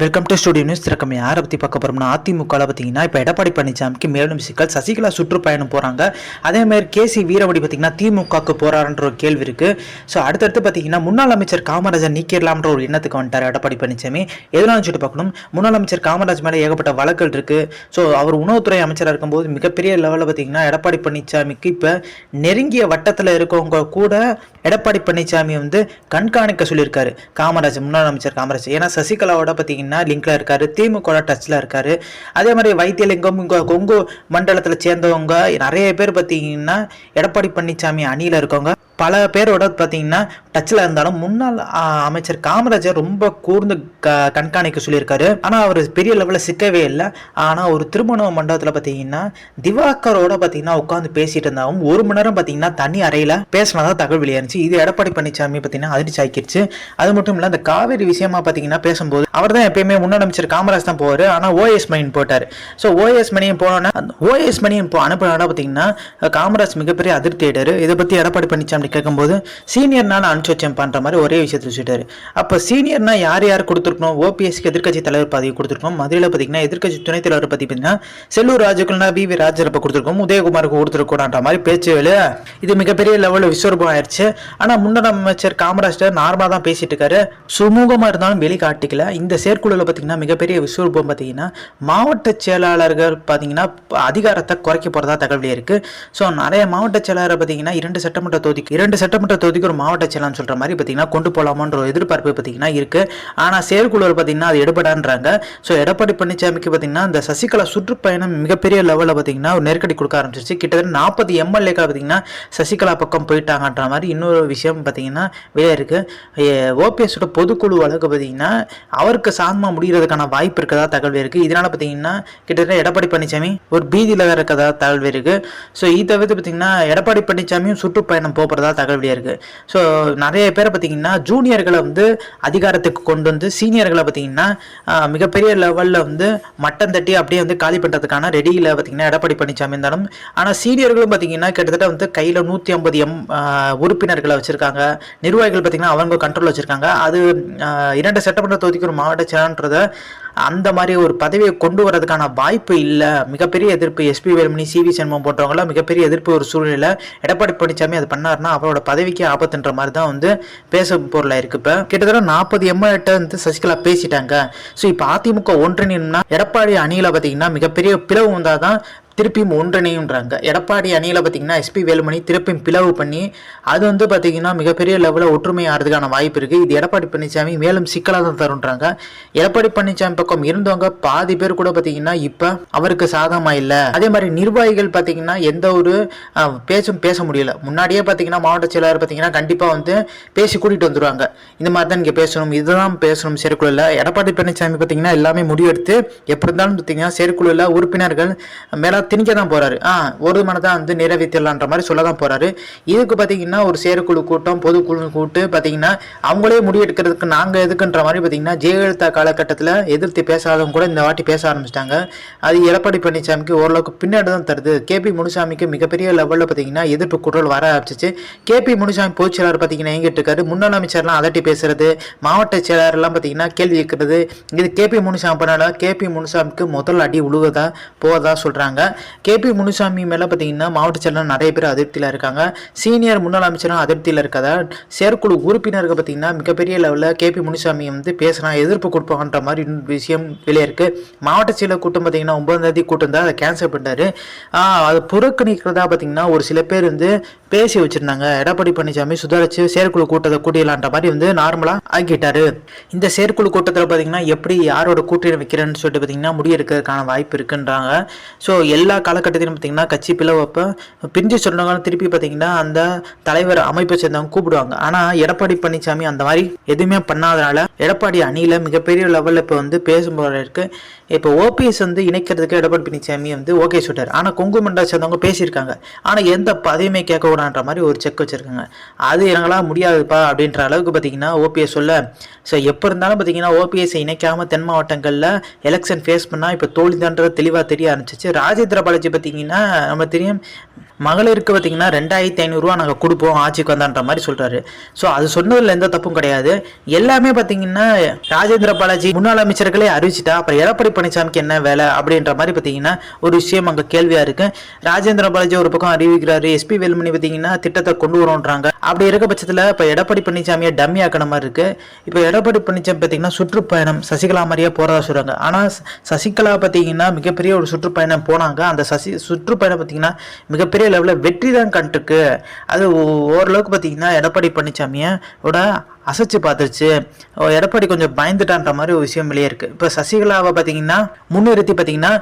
Welcome to studio news திறக்கம். யாரை பற்றி பார்க்க போகிறோம்னா அதிமுகவில் பார்த்தீங்கன்னா இப்போ எடப்பாடி பழனிசாமிக்கு மேலும் சிக்கல் சசிகலா சுற்றுப்பயணம் போகிறாங்க அதேமாதிரி கேசி வீரவடி பார்த்தீங்கன்னா திமுகவுக்கு போகிறாருன்ற ஒரு கேள்வி இருக்குது ஸோ அடுத்தடுத்து பார்த்தீங்கன்னா முன்னாள் அமைச்சர் காமராஜர் நீக்கிடலாம்ன்ற ஒரு எண்ணத்துக்கு வந்துட்டார் எடப்பாடி பழனிசாமி. எதனாலும் சொல்லிட்டு பார்க்கணும். முன்னாள் அமைச்சர் காமராஜ் மேலே ஏகப்பட்ட வழக்குகள் இருக்குது ஸோ அவர் உணவுத்துறை அமைச்சராக இருக்கும்போது மிகப்பெரிய லெவலில் பார்த்தீங்கன்னா எடப்பாடி பழனிசாமிக்கு இப்போ நெருங்கிய வட்டத்தில் இருக்கவங்க கூட எடப்பாடி பழனிசாமி வந்து கண்காணிக்க சொல்லியிருக்காரு. காமராஜ் முன்னாள் அமைச்சர் காமராஜ். ஏன்னா சசிகலாவோட பார்த்தீங்கன்னா லிங்க்ல இருக்காரு. திமுக டச்சில் இருக்காரு. அதே மாதிரி வைத்தியலிங்கம் இங்கே கொங்கு மண்டலத்தில் சேர்ந்தவங்க நிறைய பேர் பார்த்தீங்கன்னா எடப்பாடி பழனிசாமி அணியில் இருக்கவங்க. பல பேரோட பார்த்தீங்கன்னா டச்சில் இருந்தாலும் முன்னாள் அமைச்சர் காமராஜர் ரொம்ப கூர்ந்து க கண்காணிக்க சொல்லியிருக்காரு. ஆனால் அவர் பெரிய லெவலில் சிக்கவே இல்லை. ஆனால் ஒரு திருமண மண்டபத்தில் பார்த்தீங்கன்னா திவாகரோட பார்த்தீங்கன்னா உட்காந்து பேசிட்டு இருந்தாலும் ஒரு மணி நேரம் பார்த்தீங்கன்னா தனி அறையில் பேசினதா தகவல் வெளியாயிருச்சு இது எடப்பாடி பழனிசாமி பார்த்தீங்கன்னா அதிர்ச்சி ஆக்கிடுச்சு அது மட்டும் இல்லை அந்த காவேரி விஷயமா பார்த்தீங்கன்னா பேசும்போது அவர் தான் எப்பயுமே முன்னாள் அமைச்சர் காமராஜ் தான் போவார். ஆனால் ஓஎஸ் மணியன் போட்டார். ஸோ ஓஎஸ் மணியன் போனோன்னா ஓஎஸ் மணியன் போ அனுப்பினா பார்த்தீங்கன்னா காமராஜ் மிகப்பெரிய அதிருப்தி ஆயிட்டார். இதை பற்றி எடப்பாடி பழனிசாமி கேட்கும்போது சீனியர்னால அனுப்பிச்சு பண்ணுற மாதிரி ஒரே விஷயத்தில் சொல்லிட்டாரு. அப்போ சீனியர்னா யார் யார் கொடுத்துருக்கணும்? ஓபிஎஸ்க்கு எதிர்க்கட்சி தலைவர் பதவி கொடுத்துருக்கோம் மதுரையில் பார்த்தீங்கன்னா எதிர்க்கட்சி துணைத் தலைவர் பற்றி பார்த்தீங்கன்னா செல்லூர் ராஜுக்குள்னா வி வி ராஜரப்ப கொடுத்துருக்கோம். உதயகுமாருக்கு கொடுத்துருக்கூடான்ற மாதிரி பேச்சு வேலு. இது மிகப்பெரிய லெவலில் விஸ்வரூபம் ஆயிடுச்சு ஆனால் முன்னாள் அமைச்சர் காமராஜ் நார்மலாக தான் பேசிட்டு இருக்காரு. சுமூகமாக இருந்தாலும் வெளிக்காட்டிக்கல. இந்த செயற்குழுவில் பார்த்தீங்கன்னா மிகப்பெரிய விஸ்வரூபம் பார்த்தீங்கன்னா மாவட்ட செயலாளர்கள் பார்த்தீங்கன்னா அதிகாரத்தை குறைக்க போகிறதா தகவல் இருக்குது ஸோ நிறைய மாவட்ட செயலாளர் பார்த்தீங்கன்னா இரண்டு சட்டமன்ற தொகுதிக்கு இரண்டு சட்டமன்ற தொகுதிக்கு ஒரு மாவட்ட செயலாளர் சொல்கிற மாதிரி பார்த்தீங்கன்னா கொண்டு போகலாமான்ற ஒரு எதிர்பார்ப்பு பார்த்தீங்கன்னா இருக்குது ஆனால் செயற்குழுவில் பார்த்தீங்கன்னா அது எடுபடான்றாங்க. ஸோ எடப்பாடி பழனிசாமிக்கு பார்த்தீங்கன்னா இந்த சசிகலா சுற்றுப்பயணம் மிகப்பெரிய லெவலில் பார்த்தீங்கன்னா ஒரு நெருக்கடி கொடுக்க ஆரம்பிச்சிருச்சு. கிட்டத்தட்ட நாற்பது எம்எல்ஏக்கள் பார்த்தீங்கன்னா சசிகலா பக்கம் போயிட்டாங்கன்ற மாதிரி இன்னொரு விஷயம் பார்த்தீங்கன்னா வெளியே இருக்குது ஓபிஎஸோட பொதுக்குழு வழக்கு பார்த்தீங்கன்னா அவருக்கு சாதமாக முடிகிறதுக்கான வாய்ப்பு இருக்கதா தகவல் இருக்குது இதனால் பார்த்தீங்கன்னா கிட்டத்தட்ட எடப்பாடி பழனிசாமி ஒரு பீதியில் இருக்கிறதா இருக்கதா தகவல் இருக்குது ஸோ இதை தவிர்த்து பார்த்தீங்கன்னா எடப்பாடி பழனிசாமியும் சுற்றுப்பயணம் போகிறதா தகவல் இருக்குது ஸோ நிறைய பேரை பார்த்தீங்கன்னா ஜூனியர்களை வந்து அதிகாரத்துக்கு கொண்டு வந்து சீனியர்களை பார்த்தீங்கன்னா மிகப்பெரிய லெவலில் வந்து மட்டம் தட்டி அப்படியே வந்து காலி பண்ணுறதுக்கான ரெடியில் பார்த்தீங்கன்னா எடப்பாடி பழனிசாமி இருந்தாலும் ஆனால் சீனியர்களும் பார்த்தீங்கன்னா கிட்டத்தட்ட வந்து கையில் நூற்றி ஐம்பது எம் உறுப்பினர்களை வச்சுருக்காங்க. நிர்வாகிகள் பார்த்தீங்கன்னா அவங்க கண்ட்ரோல் வச்சுருக்காங்க. அது இரண்டு சட்டமன்ற தொகுதிக்கு ஒரு மாவட்ட செயலாளன்றத அந்த மாதிரி ஒரு பதவியை கொண்டு வரதுக்கான வாய்ப்பு இல்லை. மிகப்பெரிய எதிர்ப்பு S P Velumani C V Shanmugam போன்றவங்களாம் மிகப்பெரிய எதிர்ப்பு ஒரு சூழ்நிலை எடப்பாடி பழனிசாமி அது பண்ணாருன்னா அவரோட பதவிக்கு ஆபத்துன்ற மாதிரி தான் வந்து பேச பொருளாக இருக்கு. இப்போ கிட்டத்தட்ட நாற்பது எம்எல்ஏட்ட வந்து சசிகலா பேசிட்டாங்க. ஸோ இப்போ அதிமுக ஒன்றிணைனா எடப்பாடி அணியில் பார்த்தீங்கன்னா மிகப்பெரிய பிளவு வந்தால் தான் திருப்பியும் ஒன்றிணையுன்றாங்க எடப்பாடி அணியில் பார்த்தீங்கன்னா எஸ்பி வேலுமணி திருப்பியும் பிளவு பண்ணி அது வந்து பார்த்தீங்கன்னா மிகப்பெரிய லெவலில் ஒற்றுமை ஆகிறதுக்கான வாய்ப்பு இருக்குது இது எடப்பாடி பழனிசாமி மேலும் சிக்கலாக தான் தருன்றாங்க எடப்பாடி பழனிசாமி பக்கம் இருந்தவங்க பாதி பேர் கூட பார்த்தீங்கன்னா இப்போ அவருக்கு சாதகமாக இல்லை. அதே மாதிரி நிர்வாகிகள் பார்த்தீங்கன்னா எந்த ஒரு பேச்சும் பேச முடியல. முன்னாடியே பார்த்தீங்கன்னா மாவட்ட செயலாளர் பார்த்தீங்கன்னா கண்டிப்பாக வந்து பேசி கூட்டிகிட்டு வந்துருவாங்க. இந்த மாதிரி தான் இங்கே பேசணும் இதுதான் பேசணும் செயற்குழுவில் எடப்பாடி பழனிசாமி பார்த்தீங்கன்னா எல்லாமே முடிவெடுத்து எப்படி இருந்தாலும் பார்த்தீங்கன்னா செயற்குழுவில் உறுப்பினர்கள் மேலே திணிக்க தான் போறாரு. ஆ ஒரு மனதான் வந்து நிறைவேற்றலான்ற மாதிரி சொல்ல தான் போறாரு. இதுக்கு பார்த்தீங்கன்னா ஒரு செயற்குழு கூட்டம் பொதுக்குழு கூட்டு பார்த்தீங்கன்னா அவங்களே முடிவெடுக்கிறதுக்கு நாங்கள் எதுக்குன்ற மாதிரி பார்த்தீங்கன்னா ஜெயலலிதா காலகட்டத்தில் எதிர்த்து பேசாதவங்க கூட இந்த வாட்டி பேச ஆரம்பிச்சிட்டாங்க. அது எடப்பாடி பழனிசாமிக்கு ஓரளவுக்கு பின்னாடி தான் தருது கேபி முனுசாமிக்கு மிகப்பெரிய லெவலில் பார்த்தீங்கன்னா எதிர்ப்பு குரல் வர ஆரம்பிச்சிச்சு. கேபி முனுசாமி பொதுச் பார்த்தீங்கன்னா எங்கிட்டு இருக்காரு. முன்னாள் அமைச்சர்லாம் அதட்டி பேசுறது மாவட்ட செயலாளர்லாம் பார்த்தீங்கன்னா கேள்வி கேட்கறது இது கேபி முனுசாமி பண்ணாலும் கேபி முனுசாமிக்கு முதல் அடி உழுவதா போவதா கேபி முனுசாமி மேலே பார்த்தீங்கன்னா மாவட்ட செயலர் நிறைய பேர் அதிருப்தியில் இருக்காங்க. சீனியர் முன்னாள் அமைச்சரும் அதிருப்தியில் இருக்கதா? செயற்குழு உறுப்பினர்கள் பார்த்தீங்கன்னா மிகப்பெரிய லெவலில் கேபி முனுசாமி வந்து பேசினா எதிர்ப்பு கொடுப்பாங்கன்ற மாதிரி இன்னொரு விஷயம் வெளியே இருக்குது மாவட்ட செயலர் கூட்டம் பார்த்தீங்கன்னா ஒன்பதாம் தேதி கூட்டம் தான் அதை கேன்சல் பண்ணிட்டாரு. அதை அது புறக்கணிக்கிறதா பார்த்தீங்கன்னா ஒரு சில பேர் வந்து பேசி வச்சிருந்தாங்க. எடப்பாடி பழனிசாமி சுதாரிச்சு செயற்குழு கூட்டத்தை கூட்டிடலான்ற மாதிரி வந்து நார்மலாக ஆக்கிட்டாரு. இந்த செயற்குழு கூட்டத்தில் பார்த்தீங்கன்னா எப்படி யாரோட கூட்டணி வைக்கிறேன்னு சொல்லிட்டு பார்த்தீங்கன்னா முடியெடுக்கிறதுக்கான வாய்ப்பு இருக்குன்றாங்க. ஸோ எல்லா காலகட்டத்திலும் பார்த்தீங்கன்னா கட்சி பிளவப்போ பிரிஞ்சு சொன்னவங்க திருப்பி பார்த்தீங்கன்னா அந்த தலைவர் அமைப்பை சேர்ந்தவங்க கூப்பிடுவாங்க. ஆனால் எடப்பாடி பழனிசாமி அந்த மாதிரி எதுவுமே பண்ணாதனால எடப்பாடி அணியில் மிகப்பெரிய லெவலில் இப்போ வந்து பேசும்போது இருக்கு. இப்போ ஓபிஎஸ் வந்து இணைக்கிறதுக்கு எடப்பாடி பழனிசாமி வந்து ஓகே சொல்லிட்டார். ஆனால் கொங்கு மண்டல சேர்ந்தவங்க பேசியிருக்காங்க. ஆனால் எந்த பதவியுமே கேட்க கூடான்ற மாதிரி ஒரு செக் வச்சிருக்காங்க. அது எங்களால் முடியாதுப்பா அப்படின்ற அளவுக்கு பார்த்தீங்கன்னா ஓபிஎஸ் சொல்ல ஸோ எப்போ இருந்தாலும் பார்த்தீங்கன்னா ஓபிஎஸ்ஸை இணைக்காம தென் மாவட்டங்களில் எலெக்ஷன் ஃபேஸ் பண்ணால் இப்போ தோல்விதான்றது தெளிவாக தெரிய ஆரம்பிச்சிச்சு. ராஜேந்திர பாலாஜி பார்த்தீங்கன்னா நம்ம தெரியும் மகளிருக்கு பார்த்தீங்கன்னா ரெண்டாயிரத்தி ஐநூறுரூவா நாங்கள் கொடுப்போம் ஆட்சிக்கு வந்தான்ற மாதிரி சொல்கிறாரு ஸோ அது சொன்னதில் எந்த தப்பும் கிடையாது. எல்லாமே பார்த்தீங்கன்னா ராஜேந்திர பாலாஜி முன்னாள் அமைச்சர்களே அறிவிச்சிட்டா அப்புறம் எடப்பாடி பழனிசாமிக்கு என்ன வேலை அப்படின்ற மாதிரி பார்த்தீங்கன்னா ஒரு விஷயம் அங்கே கேள்வியாக இருக்கு. ராஜேந்திர பாலாஜி ஒரு பக்கம் அறிவிக்கிறாரு எஸ்பி வேலுமணி பார்த்தீங்கன்னா திட்டத்தை கொண்டு வரோன்றாங்க. அப்படி இருக்க பட்சத்தில் இப்போ எடப்பாடி பழனிசாமியை டம்மி ஆக்கின மாதிரி இருக்கு. இப்போ எடப்பாடி பழனிசாமி பார்த்தீங்கன்னா சுற்றுப்பயணம் சசிகலா மாதிரியே போகிறதா சொல்கிறாங்க ஆனால் சசிகலா பார்த்தீங்கன்னா மிகப்பெரிய ஒரு சுற்றுப்பயணம் போனாங்க. அந்த சசி சுற்றுப்பயணம் பார்த்தீங்கன்னா மிகப்பெரிய லெவலில் வெற்றி தான் கண்டுருக்கு அது ஓரளவுக்கு பார்த்தீங்கன்னா எடப்பாடி பழனிசாமியோட அசைச்சு பார்த்துருச்சு. எடப்பாடி கொஞ்சம் பயந்துட்டான்ற மாதிரி ஒரு விஷயம் வெளியே இருக்குது இப்போ சசிகலாவை பார்த்தீங்கன்னா முன்னிறுத்தி பார்த்தீங்கன்னா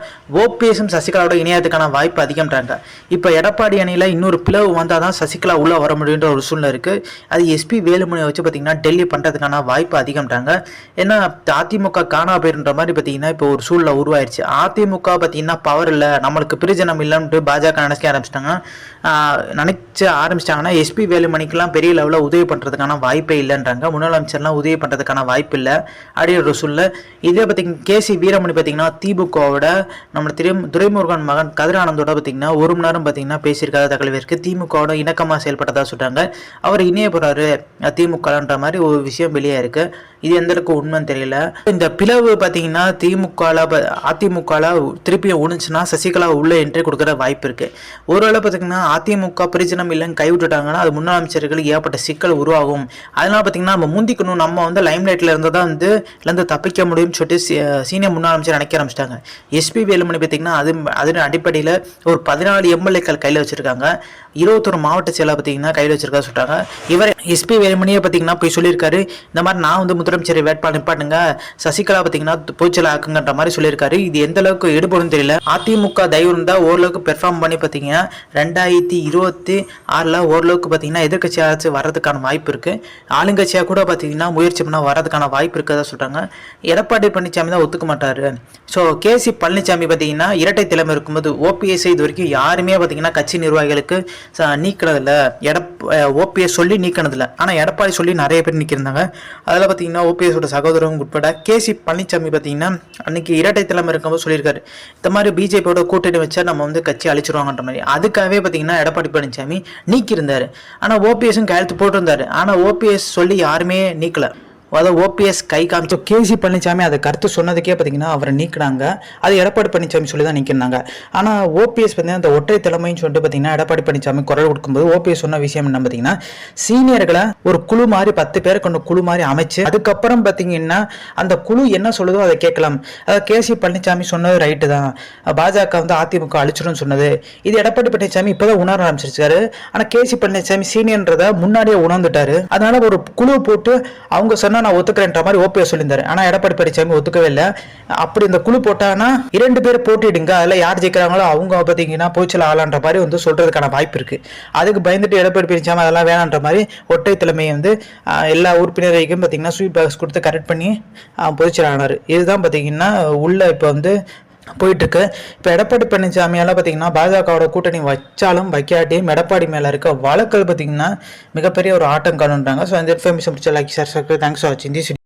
ஓபிஎஸும் சசிகலாவோட இணையத்துக்கான வாய்ப்பு அதிகம்ன்றாங்க. இப்போ எடப்பாடி அணியில் இன்னொரு பிளவு வந்தால் தான் சசிகலா உள்ளே வர முடியுன்ற ஒரு சூழ்நிலை இருக்குது அது எஸ்பி வேலுமணியை வச்சு பார்த்தீங்கன்னா டெல்லி பண்ணுறதுக்கான வாய்ப்பு அதிகம்ன்றாங்க. ஏன்னா அதிமுக காணா போயிருன்ற மாதிரி பார்த்தீங்கன்னா இப்போ ஒரு சூழ்நிலை உருவாயிருச்சு. அதிமுக பார்த்தீங்கன்னா பவர் இல்லை நம்மளுக்கு பிரிஜனம் இல்லைன்ட்டு பாஜக நினைக்க ஆரம்பிச்சிட்டாங்க. நினைச்ச ஆரம்பிச்சிட்டாங்கன்னா எஸ்பி வேலுமணிக்கெல்லாம் பெரிய லெவலில் உதவி பண்ணுறதுக்கான வாய்ப்பே இல்லைன்றாங்க முன்னாள் அமைச்சர்லாம் உதவி பண்ணுறதுக்கான வாய்ப்பு இல்லை அப்படின்ற சொல்ல இதே பார்த்தீங்கன்னா கேசி வீரமணி பார்த்தீங்கன்னா திமுகவோட நம்ம திரு துரைமுருகன் மகன் கதிரானந்தோட பார்த்திங்கன்னா ஒரு மணி நேரம் பார்த்திங்கன்னா பேசியிருக்காத தகவல் இருக்கு திமுகவோட இணக்கமாக செயல்பட்டதாக சொல்கிறாங்க அவர் இணைய போகிறாரு திமுகன்ற மாதிரி ஒரு விஷயம் வெளியே இருக்கு. இது எந்த அளவுக்கு உண்மைன்னு தெரியல. இந்த பிளவு பார்த்தீங்கன்னா திமுகவில் அதிமுகவில் திருப்பியும் உணுச்சுன்னா சசிகலா உள்ளே என்ட்ரி கொடுக்குற வாய்ப்பு இருக்குது ஒருவேளை பார்த்தீங்கன்னா அதிமுக பிரிஜனம் இல்லைன்னு கைவிட்டுட்டாங்கன்னா அது முன்னாள் அமைச்சர்களுக்கு ஏற்பட்ட சிக்கல் உருவாகும். அதனால் பார்த்தீங்கன்னா நம்ம முந்திக்கணும். நம்ம வந்து லைம் லைட்டில் இருந்து தான் வந்து இருந்து தப்பிக்க முடியும்னு சொல்லிட்டு சீனியர் முன்னாள் அமைச்சர் நினைக்க ஆரம்பிச்சிட்டாங்க. எஸ்பி வேலுமணி பார்த்தீங்கன்னா அது அதன் அடிப்படையில் ஒரு பதினாலு எம்எல்ஏக்கள் கையில் வச்சிருக்காங்க. இருபத்தொரு மாவட்ட செயலாக பார்த்தீங்கன்னா கையில் வச்சிருக்கா சொல்கிறாங்க இவர் எஸ்பி வேலுமணியை பார்த்தீங்கன்னா போய் சொல்லியிருக்காரு. இந்த மாதிரி நான் வந்து முதலமைச்சரை வேட்பாளர் நிப்பாட்டுங்க. சசிகலா பார்த்தீங்கன்னா பொய்ச்சல் ஆக்குங்கன்ற மாதிரி சொல்லியிருக்காரு. இது எந்த அளவுக்கு எடுபடும் தெரியல. அதிமுக தயவு இருந்தால் ஓரளவுக்கு பெர்ஃபார்ம் பண்ணி பார்த்தீங்கன்னா ரெண்டாயிரத்தி இருபத்தி ஆறில் ஓரளவுக்கு பார்த்தீங்கன்னா எதிர்கட்சியாச்சும் வர்றதுக்கான வாய்ப்பு இருக்குது ஆளுங்கட்சி ஆளுங்கட்சியாக கூட பார்த்தீங்கன்னா முயற்சி பண்ணால் வர்றதுக்கான வாய்ப்பு இருக்கதா சொல்றாங்க. எடப்பாடி பழனிசாமி தான் ஒத்துக்க மாட்டார். ஸோ கேசி பழனிசாமி பார்த்தீங்கன்னா இரட்டை தலைமை இருக்கும்போது ஓபிஎஸ் இது வரைக்கும் யாருமே பார்த்தீங்கன்னா கட்சி நிர்வாகிகளுக்கு நீக்கினதில்ல. எடப் ஓபிஎஸ் சொல்லி நீக்கினதில்ல. ஆனால் எடப்பாடி சொல்லி நிறைய பேர் நிற்கிருந்தாங்க அதில் பார்த்தீங்கன்னா ஓபிஎஸோட சகோதரம் உட்பட கேசி பழனிசாமி பார்த்தீங்கன்னா அன்னைக்கு இரட்டை தலைமை இருக்கும்போது சொல்லியிருக்காரு. இந்த மாதிரி பிஜேபியோட கூட்டணி வச்சா நம்ம வந்து கட்சி அழிச்சிருவாங்கன்ற மாதிரி. அதுக்காகவே பார்த்தீங்கன்னா எடப்பாடி பழனிசாமி நீக்கியிருந்தாரு. ஆனால் ஓபிஎஸும் கையெழுத்து போட்டிருந்தார். ஆனால் ஓபிஎஸ் சொல்லி யாருமே நீக்கல. அதாவது ஓபிஎஸ் கை காமிச்சு கேசி பழனிசாமி அதை கருத்து சொன்னதுக்கே பார்த்தீங்கன்னா அவரை நீக்கினாங்க. அது எடப்பாடி பழனிசாமி சொல்லி தான் நீக்கினாங்க. ஆனால் ஓபிஎஸ் பார்த்தீங்கன்னா அந்த ஒற்றை தலைமைன்னு சொல்லிட்டு பார்த்தீங்கன்னா எடப்பாடி பழனிசாமி குரல் கொடுக்கும்போது ஓபிஎஸ் சொன்ன விஷயம் என்ன பார்த்தீங்கன்னா சீனியர்களை ஒரு குழு மாதிரி பத்து பேரை கொண்ட குழு மாதிரி அமைச்சு அதுக்கப்புறம் பார்த்தீங்கன்னா அந்த குழு என்ன சொல்லுதோ அதை கேட்கலாம். அதாவது கேசி பழனிசாமி சொன்னது ரைட்டு தான். பாஜக வந்து அதிமுக அழிச்சிடும்னு சொன்னது. இது எடப்பாடி பழனிசாமி இப்போதான் உணர ஆரம்பிச்சிருக்காரு. ஆனால் கேசி பழனிசாமி சீனியர்ன்றத முன்னாடியே உணர்ந்துட்டாரு. அதனால ஒரு குழு போட்டு அவங்க சொன்ன நான் ஒத்துக்கிறேன்ற மாதிரி ஓபிஎஸ் சொல்லியிருந்தாரு. ஆனால் எடப்பாடி பழனிசாமி ஒத்துக்கவே இல்லை. அப்படி இந்த குழு போட்டான்னா இரண்டு பேர் போட்டிடுங்க அதில் யார் ஜெயிக்கிறாங்களோ அவங்க பார்த்தீங்கன்னா போய்ச்சல் ஆளான்ற மாதிரி வந்து சொல்றதுக்கான வாய்ப்பு இருக்கு. அதுக்கு பயந்துட்டு எடப்பாடி பழனிசாமி அதெல்லாம் வேணான்ற மாதிரி ஒட்டை தலைமையை வந்து எல்லா உறுப்பினரையும் பார்த்தீங்கன்னா ஸ்வீட் பாக்ஸ் கொடுத்து கரெக்ட் பண்ணி பொதுச்சல் ஆனார். இதுதான் பார்த்தீங்கன்னா உள்ள இப்போ வந்து போயிட்டுருக்கு. இப்போ எடப்பாடி பழனிசாமியால் பார்த்தீங்கன்னா பாஜகவோட கூட்டணி வச்சாலும் வைக்காட்டியும் எடப்பாடி மேலே இருக்க வழக்கல் பார்த்தீங்கன்னா மிகப்பெரிய ஒரு ஆட்டம் காணுன்றாங்க. ஸோ இந்த இன்ஃபர்மேஷன் பிடிச்ச லைக் சார் தேங்க்ஸ் ஃபார் வாட்சிங் திஸ்